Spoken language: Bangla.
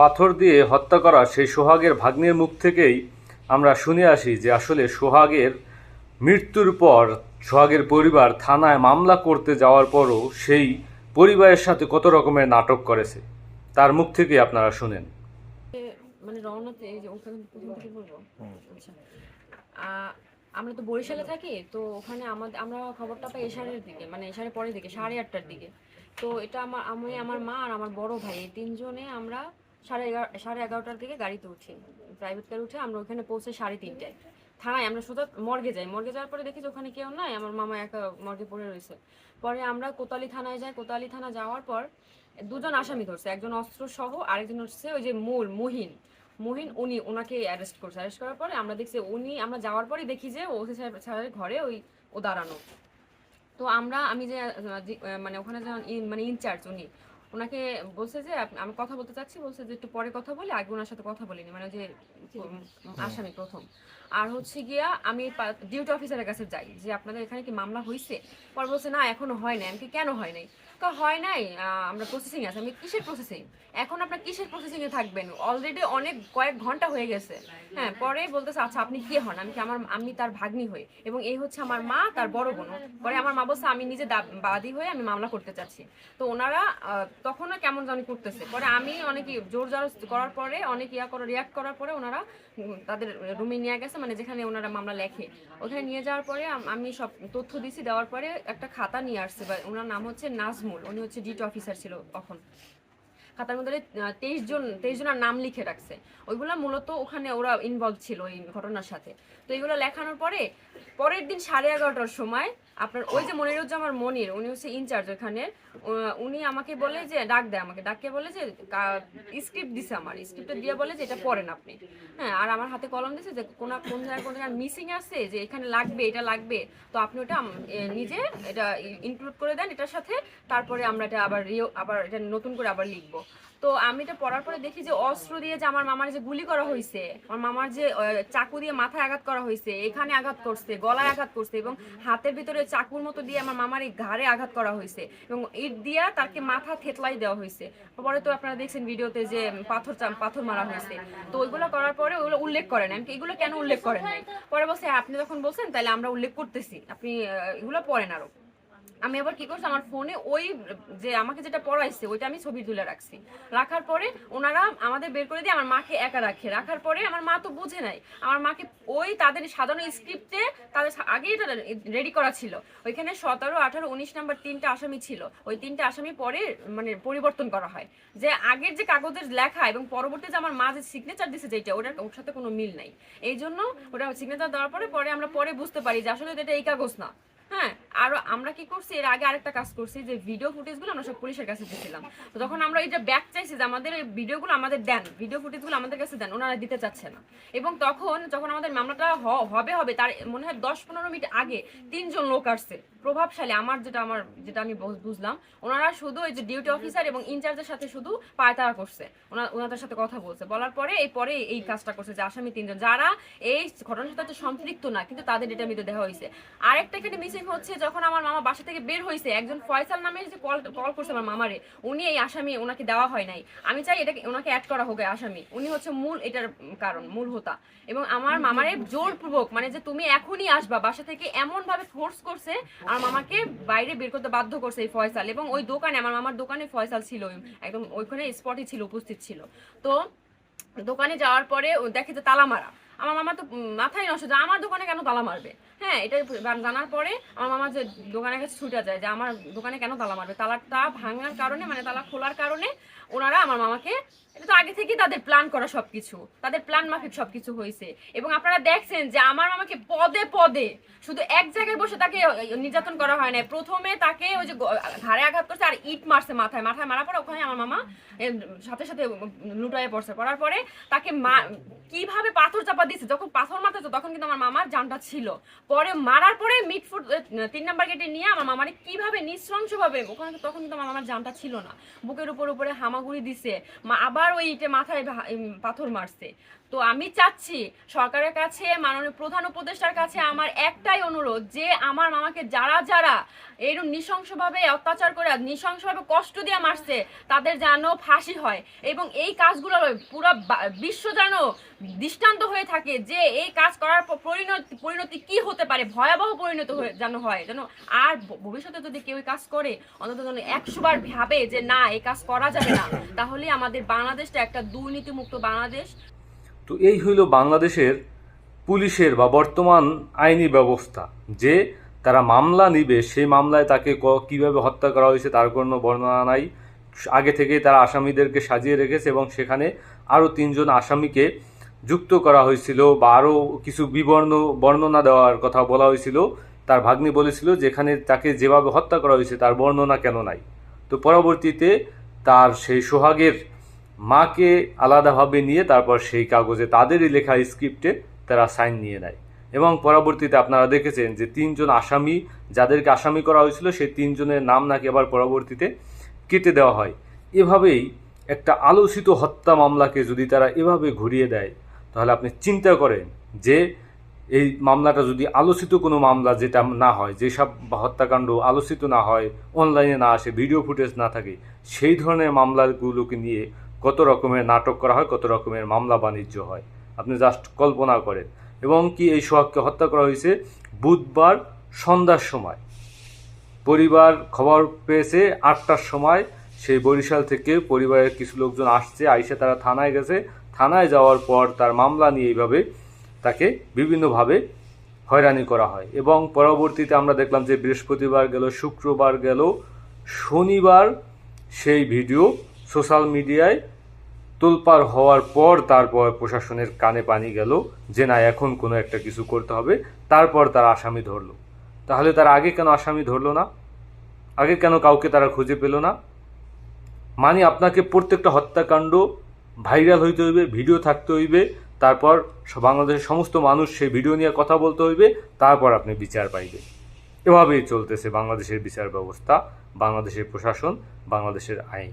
পাথর দিয়ে হত্যা করা সেই সোহাগের ভাগ্নের মুখ থেকেই আমরা শুনে আসি যে আসলে সোহাগের মৃত্যুর পর সোহাগের পরিবার থানায় মামলা করতে যাওয়ার পরও সেই পরিবারের সাথে কত রকমের নাটক করেছে? তার মুখ থেকে আপনারা শুনেন। মানে রওনাতে যে ওখানে প্রথম থেকে বলব? আচ্ছা। আমরা তো বরিশালে থাকি তো ওখানে আমাদের আমরা খবরটা পাই এশারের দিকে মানে এশারের পরের দিকে সাড়ে আটটার দিকে। তো এটা আমার আমি আমার মা আর আমার বড় ভাই এই তিনজনে আমরা সাড়ে এগারো সাড়ে এগারোটার দিকে গাড়িতে উঠি প্রাইভেট কার উঠে আমরা ওখানে পৌঁছে সাড়ে তিনটায় থানায় আমরা সোজা মর্গে যাই। মর্গে যাওয়ার পরে দেখি যে ওখানে কেউ নাই। আমার মামা একা মর্গে পড়ে রয়েছে। পরে আমরা কোতালি থানায় যাই। কোতালি থানা যাওয়ার পর দুজন আসামি ধরছে। একজন অস্ত্র সহ আরেকজন হচ্ছে ওই যে মূল, মুহিন। মুহিন, উনি ওনাকে অ্যারেস্ট করছে। অ্যারেস্ট করার পরে আমরা দেখছি উনি, আমরা যাওয়ার পরেই দেখি যে ওসি সাহেব সাহেবের ঘরে ওই ও দাঁড়ানো। তো আমরা, আমি যে মানে ওখানে মানে ইনচার্জ উনি ওনাকে বলছে যে আমি কথা বলতে চাচ্ছি। বলছে যে একটু পরে কথা বলি। আগে ওনার সাথে কথা বলিনি। মানে যে আসামি প্রথম। আর হচ্ছে গিয়া আমি ডিউটি অফিসারের কাছে যাই, যে আপনাদের এখানে কি মামলা হয়েছে পর বলছে, না, এখনও হয় নাই। আমি কেন হয় নাই? হয় নাই আমরা প্রসেসিং আছে। আমি কিসের প্রসেসিং এখন আপনার কিসের প্রসেসিং এ থাকবেন? অলরেডি অনেক কয়েক ঘণ্টা হয়ে গেছে। হ্যাঁ পরে বলতেছে আচ্ছা আপনি কি হন? আমি কি আমার, আমি তার ভাগ্নি হই। এবং এই হচ্ছে আমার মা, তার বড় বোন। পরে আমার মা বলছে, আমি নিজে বাদী হয়ে আমি মামলা করতে চাচ্ছি। তো ওনারা তখনও কেমন জানি করতেছে। পরে আমি অনেক জোর জার করার পরে, অনেক ইয়া করার রিয়াক্ট করার পরে ওনারা তাদের রুমে নিয়ে গেছে। মানে যেখানে ওনারা মামলা লেখে। ওখানে নিয়ে যাওয়ার পরে আমি সব তথ্য দিছি, দেওয়ার পরে একটা খাতা নিয়ে আসছে, বা ওনার নাম হচ্ছে নাজমুল, উনি হচ্ছে ডিট অফিসার ছিল তখন। খাতার মধ্যে তেইশ জন, তেইশ জনের নাম লিখে রাখছে। ওইগুলো মূলত ওখানে ওরা ইনভলভ ছিল এই ঘটনার সাথে। তো এগুলো লেখানোর পরে, পরের দিন সাড়ে এগারোটার সময় আপনার ওই যে মনিরুজ্জামান মনির, উনি হচ্ছে ইনচার্জ ওখানে উনি আমাকে বলে যে, ডাক দেয় আমাকে। ডাকে বলে যে স্ক্রিপ্ট দিছে আমার। স্ক্রিপ্টে দিয়ে বলে যে, এটা পড়েন আপনি। হ্যাঁ আর আমার হাতে কলম দিছে যে, কোন কোন জায়গায় কোন জায়গায় মিসিং আছে, যে এখানে লাগবে, এটা লাগবে। তো আপনি ওটা নিজে এটা ইনক্লুড করে দেন এটার সাথে। তারপরে আমরা এটা আবার রিও আবার এটা নতুন করে আবার লিখব। তো আমি এটা পড়ার পরে দেখি যে অস্ত্র দিয়ে যে আমার মামার যে গুলি করা হয়েছে আমার মামার যে চাকু দিয়ে মাথায় আঘাত করা হয়েছে এখানে আঘাত করছে, গলায় আঘাত করছে এবং হাতের ভিতরে চাকুর মতো দিয়ে আমার মামার এই ঘাড়ে আঘাত করা হয়েছে এবং ইট দিয়া তাকে মাথা থেতলাই দেওয়া হয়েছে পরে তো আপনারা দেখছেন ভিডিওতে যে পাথর পাথর মারা হয়েছে তো ওইগুলো করার পরে ওগুলো উল্লেখ করেন। আমি এগুলো কেন উল্লেখ করেন পরে বলছে আপনি যখন বলছেন, তাহলে আমরা উল্লেখ করতেছি। আপনি এগুলো পড়েন আরও। আমি আবার কি করছি, আমার ফোনে ওই যে আমাকে যেটা পড়াইছে, ওইটা আমি ছবি তুলে রাখছি। রাখার পরে ওনারা আমাদের বের করে দিয়ে আমার মাকে একা রাখে। রাখার পরে আমার মা তো বুঝে নাই। আমার মাকে ওই তাদের সাধারণ স্ক্রিপ্টে তাদের আগেই এটা রেডি করা ছিল। ওইখানে সতেরো, আঠারো, উনিশ নাম্বার তিনটা আসামি ছিল। ওই তিনটা আসামি পরে মানে পরিবর্তন করা হয়। যে আগের যে কাগজের লেখা এবং পরবর্তী যে আমার মা যে সিগনেচার দিছে যেটা ওটার ওর সাথে কোনো মিল নাই। এই জন্য ওটা সিগনেচার দেওয়ার পরে পরে আমরা পরে বুঝতে পারি যে আসলে এটা এই কাগজ না। হ্যাঁ? আর আমরা কি করছি, এর আগে আরেকটা কাজ করছি, যে ভিডিও ফুটেজগুলো আমরা সব পুলিশের কাছে দিয়েছিলাম। তো যখন আমরা এটা ব্যাক চাইছি যে আমাদের এই ভিডিওগুলো আমাদের দেন ভিডিও ফুটেজগুলো আমাদের কাছে দেন, ওনারা দিতে চাচ্ছে না। এবং তখন যখন আমাদের মামলাটা হবে হবে, তার মনে হয় দশ পনেরো মিনিট আগে তিনজন লোক আসছে, প্রভাবশালী, আমার যেটা আমার, যেটা আমি বুঝলাম, ওনারা শুধু এই যে ডিউটি অফিসার এবং ইনচার্জের সাথে শুধু পায়তারা করছে, ওনা- ওনাদের সাথে কথা বলছে। বলার পরে এই পরে এই কাজটা করছে যে আসামি তিনজন, যারা এই ঘটনার সাথে সম্পৃক্ত না, কিন্তু তাদের ডেটা মিতে দেওয়া হয়েছে। আরেকটা এখানে মিসিং হচ্ছে যখন আমার মামা বাসা থেকে বের হয়েছে একজন ফয়সাল নামে যে কল কল করছে আমার মামারে উনি এই আসামি ওনাকে দেওয়া হয় নাই। আমি চাই এটাকে ওনাকে অ্যাড করা হোক আসামি। উনি হচ্ছে মূল এটার কারণ মূল হোতা। এবং আমার মামারে জোরপূর্বক মানে যে তুমি এখনই আসবা বাসা থেকে এমন ভাবে ফোর্স করছে আমার মামাকে বাইরে বের করতে বাধ্য করছে এই ফয়সাল। এবং ওই দোকানে আমার মামার দোকানে ফয়সাল ছিল একদম ওইখানে স্পটই ছিল উপস্থিত ছিল। তো দোকানে যাওয়ার পরে দেখে যে তালা মারা। আমার মামা তো মাথায় নষ্ট যে আমার দোকানে কেন তালা মারবে? হ্যাঁ এটা জানার পরে আমার মামা যে দোকানের কাছে ছুটে যায় যে আমার দোকানে কেন তালা মারবে? তালাটা ভাঙার কারণে মানে তালা খোলার কারণে ওনারা আমার মামাকে, এটা তো আগে থেকেই তাদের প্ল্যান করা সব কিছু তাদের প্ল্যান মাফিক সব কিছু হয়েছে। এবং আপনারা দেখছেন যে আমার মামাকে পদে পদে শুধু এক জায়গায় বসে তাকে নির্যাতন করা হয় না প্রথমে তাকে ওই যে ঘাড়ে আঘাত করছে আর ইট মারছে মাথায়। মাথায় মারার পরে ওখানে আমার মামা সাথে সাথে লুটায়ে পড়ছে। পড়ার পরে তাকে মা- কীভাবে পাথর চাপা দিয়েছে যখন পাথর মারতেছে, তখন কিন্তু আমার মামার জানটা ছিল। পরে মারার পরে মিটফুট তিন নাম্বার গেটে নিয়ে আমার মামারে কীভাবে নৃশংসভাবে ওখানে তখন কিন্তু আমার মামার জানটা ছিল না। বুকের উপর উপরে হামাগুড়ি দিছে আবার ওই ইটে মাথায় পাথর মারছে। তো আমি চাচ্ছি সরকারের কাছে, মাননীয় প্রধান উপদেষ্টার কাছে আমার একটাই অনুরোধ যে আমার মামাকে যারা যারা এরকম নৃশংসভাবে অত্যাচার করে, নৃশংসভাবে কষ্ট দিয়ে মারছে, তাদের যেন ফাঁসি হয়। এবং এই কাজগুলো পুরো বিশ্ব যেন দৃষ্টান্ত হয়ে থাকে। যে এই কাজ করার পর পরিণতি পরিণতি কি হতে পারে? ভয়াবহ পরিণত যেন হয়, যেন আর ভবিষ্যতে যদি কেউ কাজ করে, অন্তত যেন একশো বার ভাবে যে না, এই কাজ করা যাবে না, তাহলে আমাদের বাংলাদেশটা একটা দুর্নীতিমুক্ত বাংলাদেশ। তো এই হইল বাংলাদেশের পুলিশের বা বর্তমান আইনি ব্যবস্থা, যে তারা মামলা নিবে, সেই মামলায় তাকে কীভাবে হত্যা করা হয়েছে তার কোনো বর্ণনা নাই। আগে থেকেই তারা আসামিদেরকে সাজিয়ে রেখেছে এবং সেখানে আরও তিনজন আসামিকে যুক্ত করা হয়েছিল বা আরও কিছু বিবর্ণ, বর্ণনা দেওয়ার কথা বলা হয়েছিল। তার ভাগ্নি বলেছিল যেখানে তাকে যেভাবে হত্যা করা হয়েছে তার বর্ণনা কেন নাই। তো পরবর্তীতে তার সেই সোহাগের মাকে আলাদাভাবে নিয়ে তারপর সেই কাগজে তাদেরই লেখা স্ক্রিপ্টে তারা সাইন নিয়ে নেয়। এবং পরবর্তীতে আপনারা দেখেছেন যে তিনজন আসামি, যাদেরকে আসামি করা হয়েছিল, সেই তিনজনের নাম নাকি আবার পরবর্তীতে কেটে দেওয়া হয়। এভাবেই একটা আলোচিত হত্যা মামলাকে যদি তারা এভাবে ঘুরিয়ে দেয় তাহলে আপনি চিন্তা করেন যে এই মামলাটা যদি আলোচিত কোনো মামলা যেটা না হয় যেসব হত্যাকাণ্ড আলোচিত না হয় অনলাইনে না আসে ভিডিও ফুটেজ না থাকে, সেই ধরনের মামলাগুলোকে নিয়ে কত রকমের নাটক করা হয়, কত রকমের মামলা বাণিজ্য হয়, আপনি জাস্ট কল্পনা করেন। এবং কি এই সোহাগকে হত্যা করা হয়েছে? বুধবার সন্ধ্যার সময়। পরিবার খবর পেয়েছে আটটার সময়, সেই বরিশাল থেকে পরিবারের কিছু লোকজন আসছে, আইসে তারা থানায় গেছে থানায় যাওয়ার পর তার মামলা নিয়ে এইভাবে তাকে বিভিন্নভাবে হয়রানি করা হয়। এবং পরবর্তীতে আমরা দেখলাম যে বৃহস্পতিবার গেল, শুক্রবার গেল, শনিবার সেই ভিডিও সোশ্যাল মিডিয়ায় তোলপার হওয়ার পর তারপর প্রশাসনের কানে পানি গেল যে না, এখন কোনো একটা কিছু করতে হবে। তারপর তারা আসামি ধরলো। তাহলে তারা আগে কেন আসামি ধরলো না? আগে কেন কাউকে তারা খুঁজে পেল না? মানে আপনাকে প্রত্যেকটা হত্যাকাণ্ড ভাইরাল হইতে হইবে, ভিডিও থাকতে হইবে, তারপর বাংলাদেশের সমস্ত মানুষ সেই ভিডিও নিয়ে কথা বলতে হইবে, তারপর আপনি বিচার পাইবে এভাবেই চলতেছে বাংলাদেশের বিচার ব্যবস্থা, বাংলাদেশের প্রশাসন, বাংলাদেশের আইন।